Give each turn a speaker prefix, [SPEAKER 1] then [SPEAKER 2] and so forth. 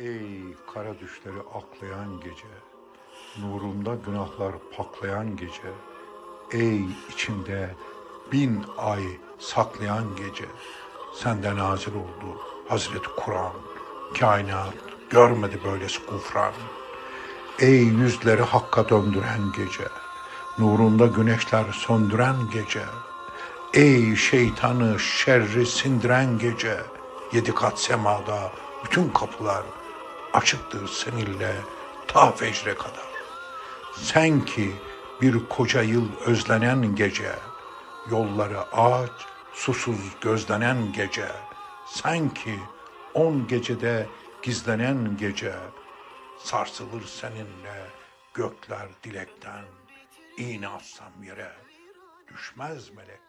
[SPEAKER 1] Ey kara düşleri aklayan gece, nurunda günahlar paklayan gece, ey içinde bin ay saklayan gece, senden nazil oldu Hazreti Kur'an, kainat görmedi böylesi kufran. Ey yüzleri hakka döndüren gece, nurunda güneşler söndüren gece, ey şeytanı şerri sindiren gece, yedi kat semada bütün kapılar açıktır seninle ta fecre kadar. Sen ki bir koca yıl özlenen gece, yolları aç, susuz gözlenen gece, sen ki on gecede gizlenen gece, sarsılır seninle gökler dilekten, iğne atsam yere, düşmez melek